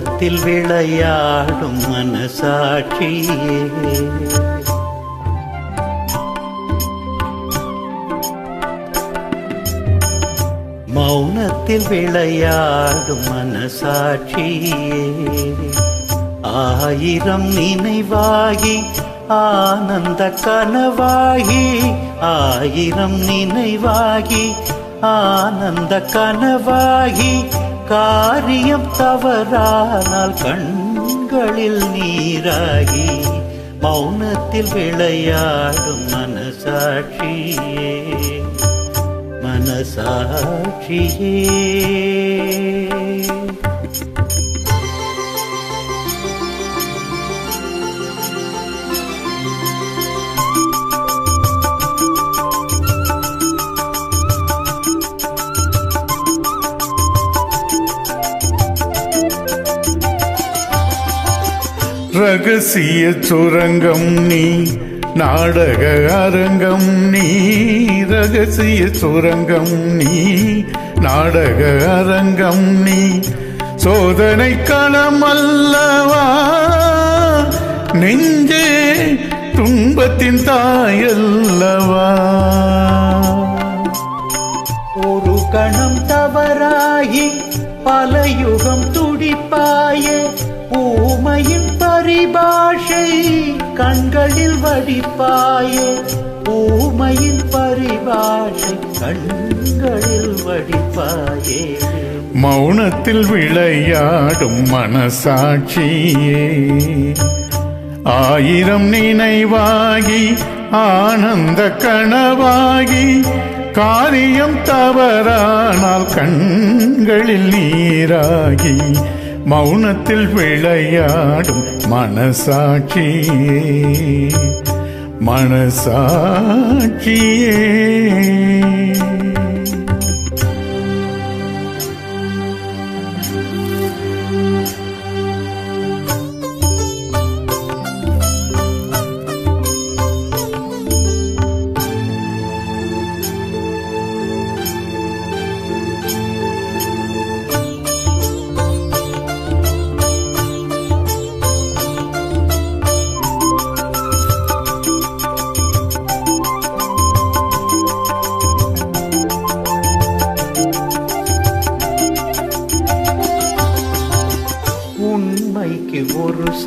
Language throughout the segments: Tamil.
மௌனத்தில் விளையாடும் மனசாட்சியே. மௌனத்தில் விளையாடும் மனசாட்சியே. ஆயிரம் நினைவாகி ஆனந்த கனவாகி ஆயிரம் நினைவாகி ஆனந்த கனவாகி காரியம் தவறானால் கண்களில் நீராகி மௌனத்தில் விளையாடும் மனசாட்சியே மனசாட்சியே. ரகசிய சுரங்கம் நீ நாடக அரங்கம் நீ ரகசிய சுரங்கம் நீ நாடக அரங்கம் நீ. சோதனை களம் அல்லவா நெஞ்சே துன்பத்தின் தாயல்லவா. ஒரு கணம் தவறாயி பல யுகம் துடிப்பாயே ஊமையின் பரிபாஷை கண்களில் வடிப்பாயே. ஊமையின் பரிபாஷை கண்களில் வடிப்பாயே. மௌனத்தில் விளையாடும் மனசாட்சியே. ஆயிரம் நினைவாகி ஆனந்த கனவாகி காரியம் தவறானால் கண்களில் நீராகி மௌனத்தில் விளையாடும் மனசாட்சியே. மனசாட்சியே.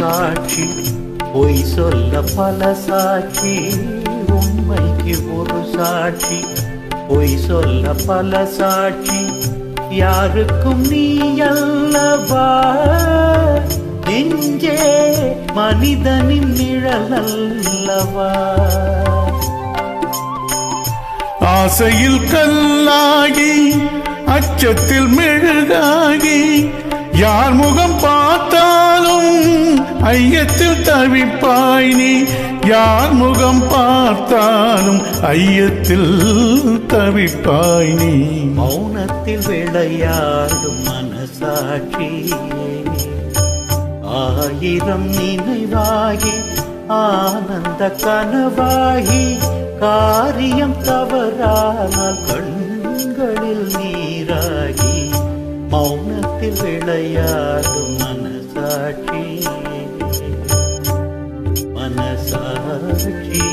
சாட்சி பொய் சொல்ல பல சாட்சி உண்மைக்கு ஒரு சாட்சி பொய் சொல்ல பல சாட்சி யாருக்கும் நீ அல்லவா? நெஞ்சே மனிதனின் நிழல் அல்லவா? ஆசையில் கல்லாகி அச்சத்தில் மெழுகாகி யார் முக ஐயத்தில் தவிப்பாய் நீ. யார் முகம் பார்த்தாலும் ஐயத்தில் தவிப்பாய் நீ. மௌனத்தில் விளையாடும் மனசாட்சி ஆயிரம் நினைவாகி ஆனந்த கனவாகி காரியம் தவறானால் கண்களில் நீராகி மௌனத்தில் விளையாடும் மனசாட்சி மனசாட்சியே மனசாட்சியே